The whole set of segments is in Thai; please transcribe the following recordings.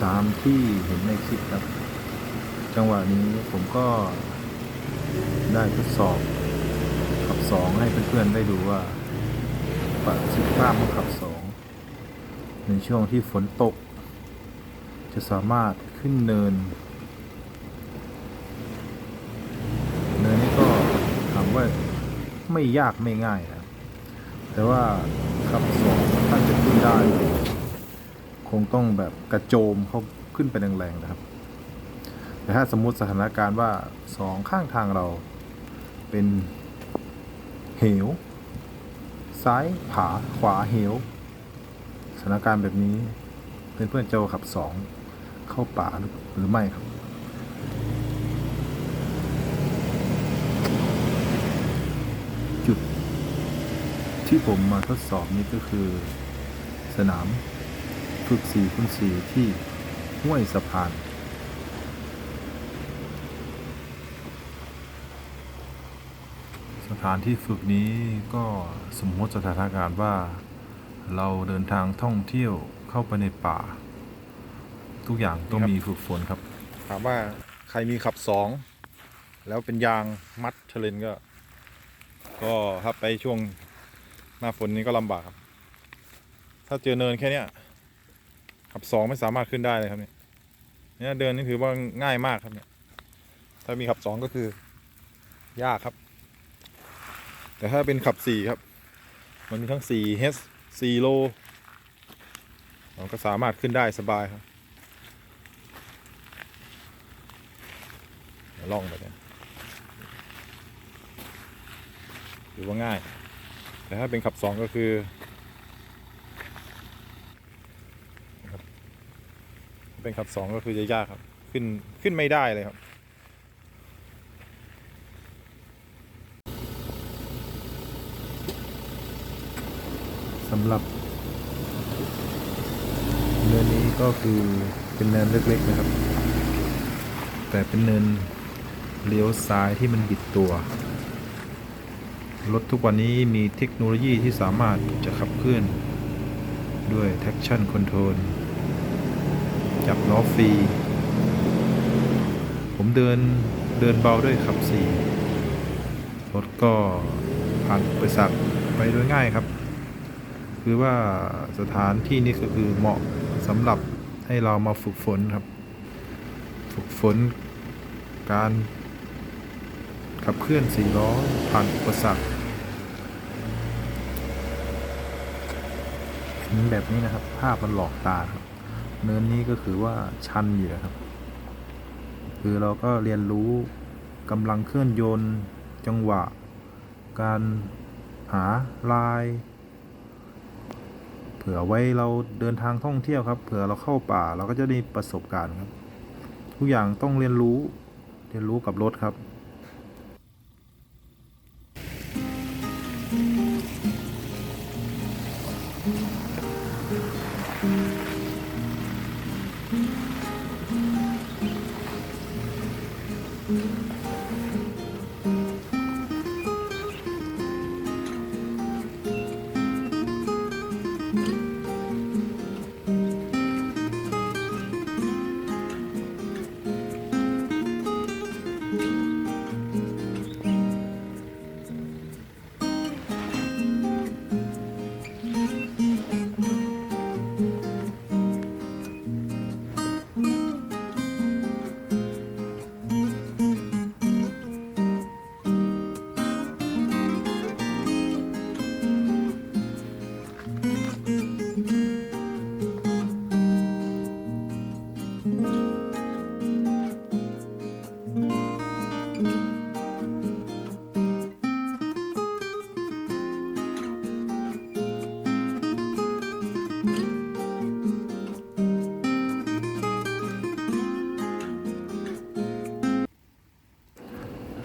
สามที่เห็นในคลิปครับ จังหวะนี้ผมก็ได้ทดสอบขับสองให้เพื่อนๆได้ดูว่าประสิทธิภาพของขับสองในช่วงที่ฝนตก จะสามารถขึ้นเนิน เนินนี้ก็ถามว่าไม่ยากไม่ง่ายนะแต่ว่าขับสองถ้าจะขึ้นได้ คงต้องแบบกระโจมเขาขึ้นไปแรงๆนะครับ แต่ถ้าสมมุติสถานการณ์ว่าสองข้างทางเราเป็นเหว ซ้ายผาขวาเหว สถานการณ์แบบนี้เพื่อนๆจะขับสองเข้าป่าหรือหรือไม่ครับจุดที่ผมมาทดสอบนี้ก็คือสนาม ฝึก4คูณ4ที่ห้วยสะพาน สถานที่ฝึกนี้ก็สมมติสถานการณ์ว่า เราเดินทางท่องเที่ยวเข้าไปในป่า ทุกอย่างต้องมีฝึกฝนครับ ถามว่าใครมีขับสองแล้วเป็นยางมัดเทเลนก็ ก็ถ้าไปช่วงหน้าฝนนี้ก็ลำบากครับถ้าเจอเนินแค่เนี้ย ขับสองไม่สามารถขึ้นได้เลยครับเนี่ยเนี่ยเดินนี่ถือว่าง่ายมากครับเนี่ย ถ้ามีขับสองก็คือยากครับ แต่ถ้าเป็นขับสี่ครับ มันมีทั้งสี่เฮสสี่โลเราก็สามารถขึ้นได้สบายครับล่องไปเนี่ยถือว่าง่าย แต่ถ้าเป็นขับสองก็คือนะครับถ้า เป็นขับสองก็คือจะยากครับ ขึ้นขึ้นไม่ได้เลยครับ สำหรับเนินนี้ก็คือเป็นเนินเล็กๆนะครับ แต่เป็นเนินเลี้ยวซ้ายที่มันบิดตัวรถทุกวันนี้มีเทคโนโลยีที่สามารถจะขับเคลื่อนด้วย traction control จับล้อฟรี ผมเดินเดินเบาด้วยขับสี่รถก็ผ่านอุปสรรคไปโดยง่ายครับ คือว่าสถานที่นี้ก็คือเหมาะสำหรับให้เรามาฝึกฝนครับ ฝึกฝนการขับเคลื่อนสี่ล้อผ่านอุปสรรคเห็นแบบนี้นะครับ ภาพมันหลอกตาครับ เนินนี้ก็คือว่าชันอยู่นะครับ คือเราก็เรียนรู้กำลังเคลื่อนยนต์ จังหวะ การหาลาย เผื่อไว้เราเดินทางท่องเที่ยวครับ เผื่อเราเข้าป่าเราก็จะได้ประสบการณ์ครับ ทุกอย่างต้องเรียนรู้เรียนรู้กับรถครับ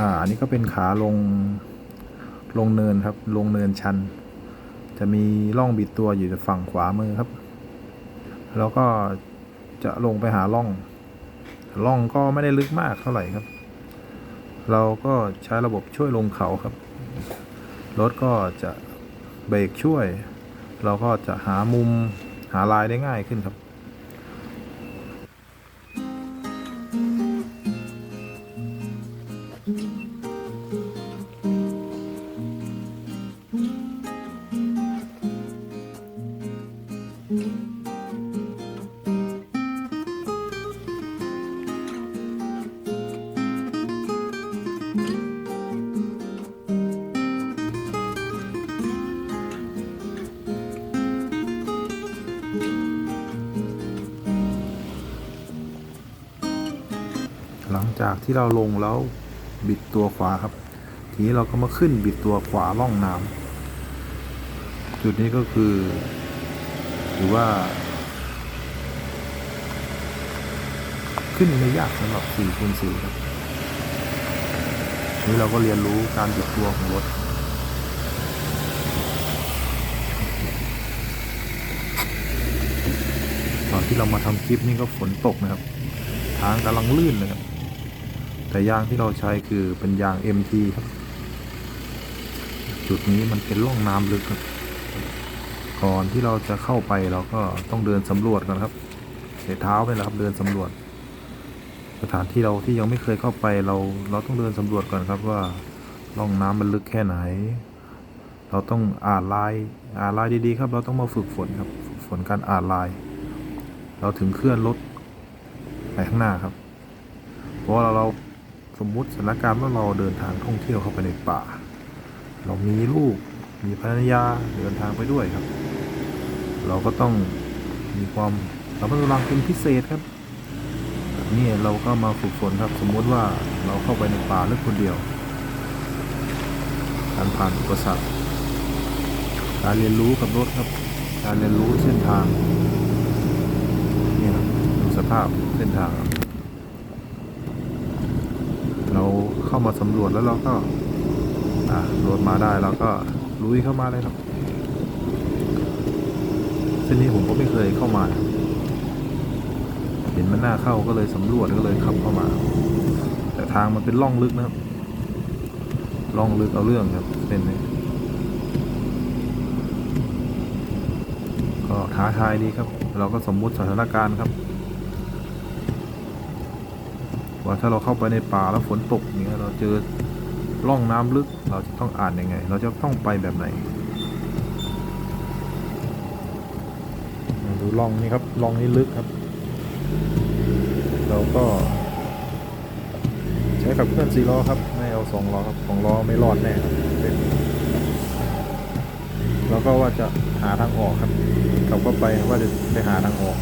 อ่าอันนี้ก็เป็นขาลงลงเนินครับ ลงเนินชัน จะมีร่องบิดตัวอยู่ฝั่งขวามือครับ แล้วก็ จะลงไปหาล่องล่องก็ไม่ได้ลึกมากเท่าไหร่ครับ เราก็ใช้ระบบช่วยลงเขาครับ รถก็จะเบรกช่วย เราก็จะหามุมหาลายได้ง่ายขึ้นครับ จากที่เราลงแล้วบิดตัวขวาครับ ทีนี้เราก็มาขึ้นบิดตัวขวาล่องน้ำจุดนี้ก็คือถือว่า ขึ้นไม่ยากสำหรับ4คูณ4ครับนี่เราก็เรียนรู้การบิดตัวของรถตอนที่เรามาทำคลิปนี่ก็ฝนตกนะครับ ทางกำลังลื่นเลยครับ แต่ยางที่เราใช้คือเป็นยาง MT ครับ จุดนี้มันเป็นร่องน้ำลึกครับ ก่อนที่เราจะเข้าไปเราก็ต้องเดินสำรวจก่อนครับเสียเท้าไปแล้วครับ เดินสำรวจ สถานที่เราที่ยังไม่เคยเข้าไปเราเราต้องเดินสำรวจก่อนครับว่าร่องน้ำมันลึกแค่ไหน เราต้องอ่านลายอ่านลายดีๆครับ เราต้องมาฝึกฝนครับฝึกฝนการอ่านลาย เราถึงเคลื่อนรถไปข้างหน้าครับ เพราะว่าเรา สมมุติสถานการณ์ว่าเราเดินทางท่องเที่ยวเข้าไปในป่า เรามีลูกมีภรรยาเดินทางไปด้วยครับ เราก็ต้องมีความระมัดระวังเป็นพิเศษครับนี่เราก็มาฝึกฝนครับ สมมุติว่าเราเข้าไปในป่าเลือกคนเดียว การผ่านอุปสรรคการเรียนรู้กับรถครับ การเรียนรู้เส้นทางนี่ครับดูสภาพเส้นทางครับ เข้ามาสำรวจแล้วเราก็อะโหลดมาได้เราก็ลุยเข้ามาเลยครับ เส้นนี้ผมก็ไม่เคยเข้ามา เห็นมันหน่าเข้าก็เลยสำรวจก็เลยขับเข้ามา แต่ทางมันเป็นล่องลึกนะครับล่องลึกเอาเรื่องครับเส้นนี้ก็ท้าทายดีครับ เราก็สมมุติสถานการณ์ครับ ว่าถ้าเราเข้าไปในป่าแล้วฝนตกอย่างเงี้ยเราเจอร่องน้ำลึกเราจะต้องอ่านยังไง เราจะต้องไปแบบไหนดูร่องนี้ครับร่องนี้ลึกครับ เราก็ ใช้กับเคลื่อนสี่ล้อครับ ไม่เอาสองล้อครับสองล้อไม่รอดแน่ครับเป็นแล้วก็ว่าจะหาทางออกครับกลับเข้าไปว่าจะไปหาทางออก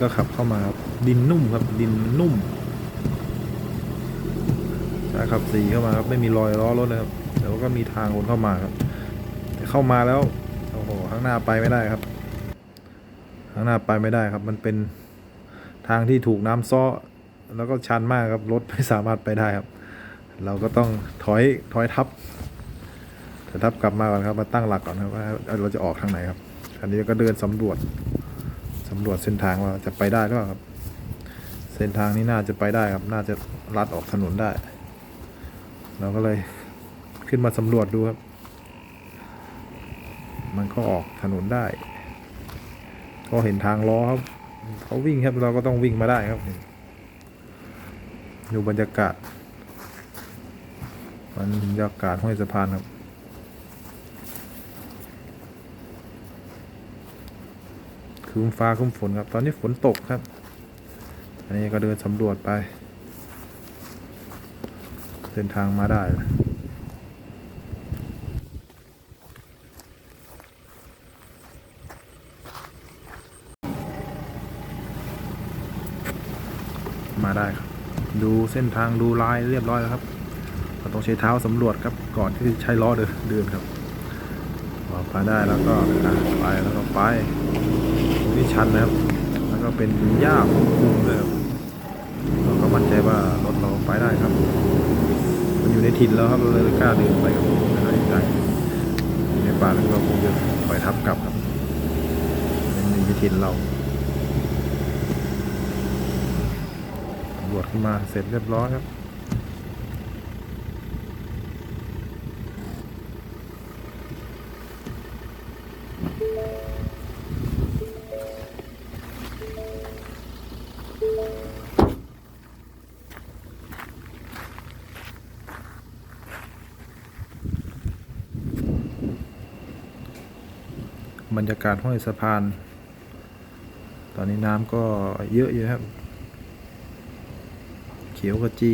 ก็ขับเข้ามาครับดินนุ่มครับ ดินนุ่มใช่ขับสีเข้ามาครับไม่มีรอยล้อรถเลยครับแต่ว่าก็มีทางวนเข้ามาครับ แต่เข้ามาแล้วโอ้โหข้างหน้าไปไม่ได้ครับ ข้างหน้าไปไม่ได้ครับ มันเป็นทางที่ถูกน้ำซ้อแล้วก็ชันมากครับรถไม่สามารถไปได้ครับ เราก็ต้องถอยถอยทับถอยทับกลับมาก่อนครับมาตั้งหลักก่อนครับว่าเราจะออกทางไหนครับอันนี้ก็เดินสำรวจ สำรวจเส้นทางว่าจะไปได้หรือเปล่าครับ เส้นทางนี้น่าจะไปได้ครับ น่าจะลัดออกถนนได้ เราก็เลยขึ้นมาสำรวจดูครับ มันก็ออกถนนได้ ก็เห็นทางล้อครับเขาวิ่งครับเราก็ต้องวิ่งมาได้ครับดูบรรยากาศบรรยากาศห้วยสะพานครับ ครึ้มฟ้าครึ้มฝนครับ ตอนนี้ฝนตกครับ อันนี้ก็เดินสำรวจไปเส้นทางมาได้มาได้ครับ ดูเส้นทางดูลายเรียบร้อยแล้วครับเราต้องใช้เท้าสำรวจครับ ก่อนที่จะใช้ล้อเดินเดินครับพอไปได้แล้วก็ไปแล้วก็ไป ชันนะครับ แล้วก็เป็นหญ้าคุ้มๆเลยครับเราก็มั่นใจว่ารถเราไปได้ครับ มันอยู่ในถิ่นแล้วครับเราเลยกล้าเดินไปกับไม่ได้ใจในป่าแล้วเราคงจะปล่อยทับกลับครับเป็นในถิ่นเราตำรวจขึ้นมาเสร็จเรียบร้อยครับ บรรยากาศห้อยสะพาน ตอนนี้น้ำก็เยอะอยู่ครับ เขียวกระจี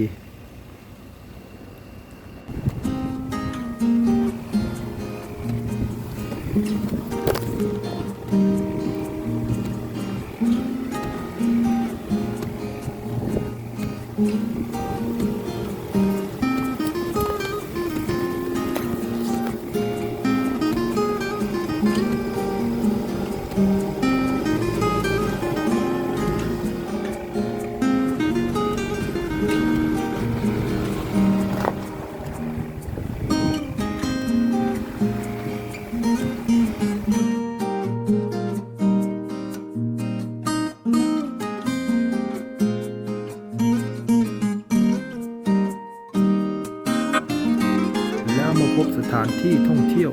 านที่ท่องเที่ยว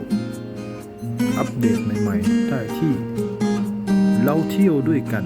อัปเดตใหม่ ๆ ได้ที่ เราเที่ยวด้วยกัน